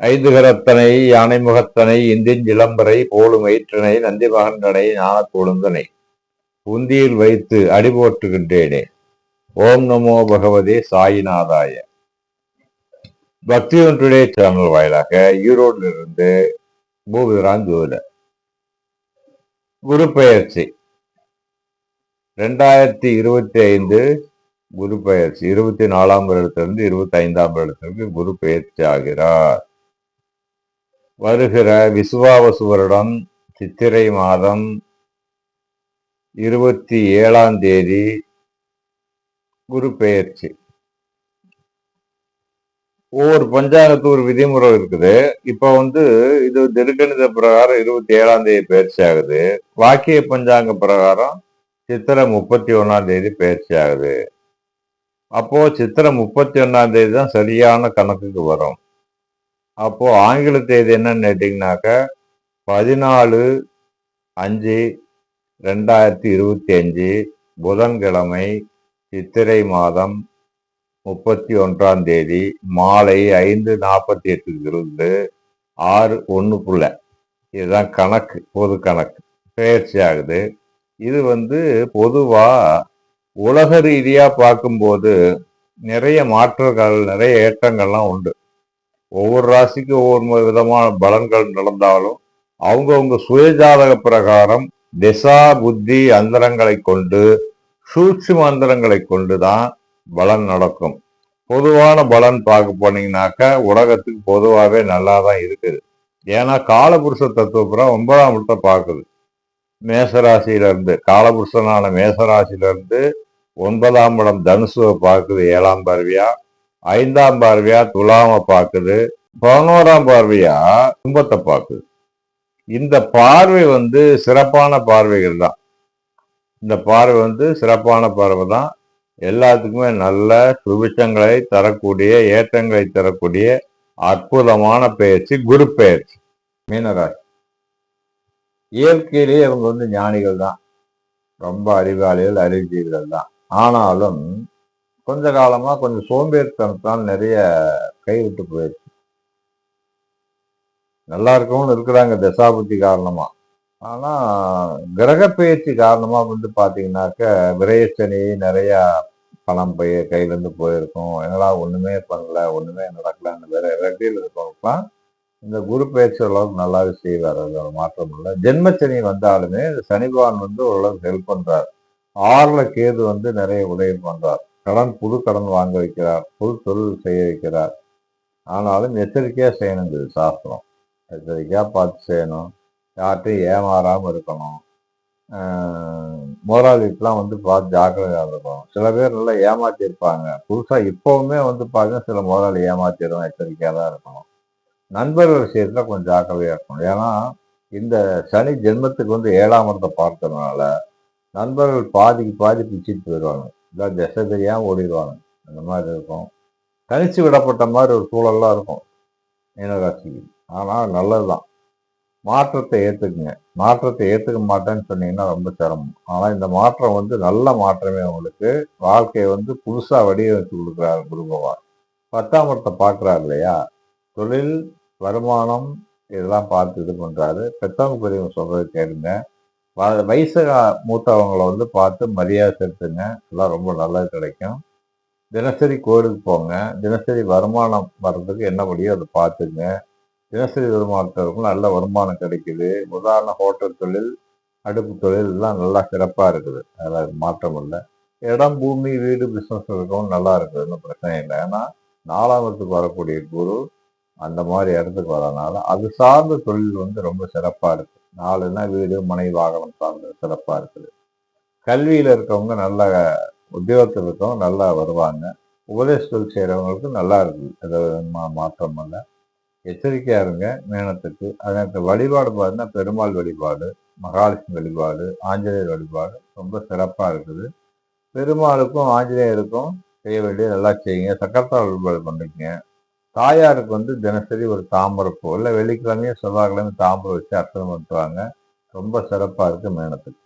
ஐந்து கரத்தனை யானை முகத்தனை இந்தின் இளம்பரை போலும் வயிற்றனை நந்தி மகன்றனை ஞான கொழுந்தனை உந்தியில் வைத்து அடிபோட்டுகின்றேனே ஓம் நமோ பகவதே சாயிநாதாய. பக்தி ஒன்றுடே சேனல் வாயிலாக ஈரோடில் இருந்து பூபிரான் ஜோதிடர். குரு பயிற்சி ரெண்டாயிரத்தி இருபத்தி ஐந்து குரு பயிற்சி இருபத்தி நாலாம் வருடத்திலிருந்து இருபத்தி ஐந்தாம் வருடத்திற்கு குரு பயிற்சி ஆகிறார். வருகிற விசுவாவசு வருடம் சித்திரை மாதம் இருபத்தி ஏழாம் தேதி குரு பெயர்ச்சி. ஒவ்வொரு பஞ்சாங்கத்து ஒரு விதிமுறை இருக்குது. இப்போ வந்து இது திருக்கணித பிரகாரம் இருபத்தி ஏழாம் தேதி பயிற்சி ஆகுது. வாக்கிய பஞ்சாங்க பிரகாரம் சித்திரை முப்பத்தி ஒன்னாம் தேதி பயிற்சி ஆகுது. அப்போ சித்திரை முப்பத்தி ஒன்னாம் தேதி தான் சரியான கணக்குக்கு வரும். அப்போ ஆங்கில தேதி என்னன்னு கேட்டீங்கன்னாக்க பதினாலு அஞ்சு ரெண்டாயிரத்தி இருபத்தி அஞ்சு புதன்கிழமை சித்திரை மாதம் முப்பத்தி ஒன்றாம் தேதி மாலை ஐந்து நாற்பத்தி எட்டுக்கு இருந்து ஆறு ஒன்றுக்குள்ள இதுதான் கணக்கு பொது கணக்கு. பயிற்சி ஆகுது. இது வந்து பொதுவாக உலக ரீதியாக பார்க்கும்போது நிறைய மாற்றங்கள் நிறைய ஏற்றங்கள்லாம் உண்டு. ஒவ்வொரு ராசிக்கும் ஒவ்வொரு விதமான பலன்கள் நடந்தாலும் அவங்கவுங்க சுயஜாதக பிரகாரம் திசா புத்தி அந்தரங்களை கொண்டு சூட்சும அந்தரங்களை கொண்டு தான் பலன் நடக்கும். பொதுவான பலன் பார்க்க போனீங்கன்னாக்கா உலகத்துக்கு பொதுவாகவே நல்லா தான் இருக்குது. ஏன்னா காலபுருஷ தத்துவப்புறம் ஒன்பதாம் இடத்தை பார்க்குது. மேசராசியிலிருந்து காலபுருஷனான மேசராசியிலிருந்து ஒன்பதாம் இடம் தனுசுவை பார்க்குது ஏழாம் பருவியாக ஐந்தாம் பார்வையா துலாம பார்க்குது பதினோராம் பார்வையா கும்பத்தை பார்க்குது. இந்த பார்வை வந்து சிறப்பான பார்வைகள் தான். இந்த பார்வை வந்து சிறப்பான பார்வை தான். எல்லாத்துக்குமே நல்ல சுபிஷங்களை தரக்கூடிய ஏற்றங்களை தரக்கூடிய அற்புதமான பயிற்சி குரு பயிற்சி மீனராசி. இயற்கையிலேயே இவங்க வந்து ஞானிகள் தான். ரொம்ப அறிவாளிகள் அறிவியல்கள் தான். ஆனாலும் கொஞ்ச காலமாக கொஞ்சம் சோம்பேறித்தனத்தால் நிறைய கைவிட்டு போயிடுச்சு. நல்லா இருக்கவும் இருக்கிறாங்க தசாபுத்தி காரணமாக ஆனால் கிரக பயிற்சி வந்து பார்த்தீங்கன்னாக்க விரயச்சனி நிறையா பணம் போய் கையிலேருந்து போயிருக்கும். என்னடா ஒன்றுமே பண்ணல ஒன்றுமே நடக்கலன்னு வேற ரெட்டியில் இருக்கவங்களுக்குலாம் இந்த குரு பயிற்சி ஓரளவுக்கு நல்லாவே செய்வார். அதில் மாற்றம் இல்லை. ஜென்மச்சனி வந்தாலுமே சனி பகவான் வந்து ஓரளவுக்கு ஹெல்ப் பண்ணுறார் ஆறில் கேது வந்து நிறைய உதவி பண்ணுறார் கடன் புது கடன் வாங்க வைக்கிறார் புது தொழில் செய்ய வைக்கிறார். ஆனாலும் எச்சரிக்கையாக செய்யணுங்கிறது சாஸ்திரம். எச்சரிக்கையாக பார்த்து செய்யணும். யார்கிட்டையும் ஏமாறாமல் இருக்கணும். முதலாளிக்கெல்லாம் வந்து பார்த்து ஜாக்கிரதையாக இருக்கணும். சில பேர் நல்லா ஏமாற்றிருப்பாங்க புதுசாக இப்போவுமே வந்து பார்த்தீங்கன்னா சில முதலாளி ஏமாற்றிடும் எச்சரிக்கையாக தான் இருக்கணும். நண்பர்கள் விஷயத்தில் கொஞ்சம் ஜாக்கிரதையாக இருக்கணும். ஏன்னா இந்த சனி ஜென்மத்துக்கு வந்து ஏழாம் இடத்தை பார்த்ததுனால நண்பர்கள் பாதிக்கு பாதி பிச்சுட்டு போயிடுவாங்க. இல்லை திசை தெரியாமல் ஓடிடுவாங்க. அந்த மாதிரி இருக்கும். தனிச்சு விடப்பட்ட மாதிரி ஒரு சூழல்லாம் இருக்கும். மீனராசிக்கு. ஆனால் நல்லதுதான். மாற்றத்தை ஏற்றுக்குங்க மாற்றத்தை ஏற்றுக்க மாட்டேன்னு சொன்னீங்கன்னா ரொம்ப சிரமம். ஆனால் இந்த மாற்றம் வந்து நல்ல மாற்றமே உங்களுக்கு. வாழ்க்கையை வந்து புதுசாக வடிவமைத்து கொடுக்குறாரு குரு பகவான். பத்தாம் இடத்தை பார்க்குறாரு இல்லையா? தொழில் வருமானம் இதெல்லாம் பார்த்து இது பண்ணுறாரு பெத்தவங்க பெரியவங்க சொல்கிறது கேளுங்க. வயசு மூத்தவங்களை வந்து பார்த்து மரியாதை செலுத்துங்க. எல்லாம் ரொம்ப நல்லது கிடைக்கும். தினசரி கோயிலுக்கு போங்க. தினசரி வருமானம் வர்றதுக்கு என்ன முடியும் அதை பார்த்துங்க. தினசரி வருமானத்திற்கும் நல்ல வருமானம் கிடைக்குது. உதாரண ஹோட்டல் தொழில் அடுப்பு தொழில் எல்லாம் நல்லா சிறப்பாக இருக்குது. அதில் மாற்றம் இல்லை. இடம் பூமி வீடு பிஸ்னஸ் இருக்கவும் நல்லா இருக்குது. ஒன்றும் பிரச்சனை இல்லை. ஏன்னா நாலாம் இடத்துக்கு வரக்கூடிய குரு அந்த மாதிரி இடத்துக்கு வரனால அது சார்ந்த தொழில் வந்து ரொம்ப சிறப்பாக இருக்குது நாலுன்னா வீடு மனை வாகனம் சார்ந்த சிறப்பாக இருக்குது. கல்வியில் இருக்கவங்க நல்ல உத்தியோகத்தில் இருக்கவங்க நல்லா வருவாங்க. உபதேச செய்கிறவங்களுக்கு நல்லா இருக்குது. அது மா- மாற்றம் இல்லை எச்சரிக்கையாக இருங்க மேனத்துக்கு அதற்கு வழிபாடு பார்த்தீங்கன்னா பெருமாள் வழிபாடு மகாலட்சுமி வழிபாடு ஆஞ்சநேயர் வழிபாடு ரொம்ப சிறப்பாக இருக்குது. பெருமாளுக்கும் ஆஞ்சநேயருக்கும் செய்ய வேண்டிய நல்லா செய்யுங்க. சக்கரத்தால் வழிபாடு பண்ணிக்கங்க. தாயாருக்கு வந்து தினசரி ஒரு தாமரைப்பூ இல்லை வெள்ளிக்கிழமையும் செவ்வாய்க்கிழமையும் தாமரை வச்சு அர்ச்சனை பண்ணுவாங்க. ரொம்ப சிறப்பாக இருக்குது மேனத்துக்கு.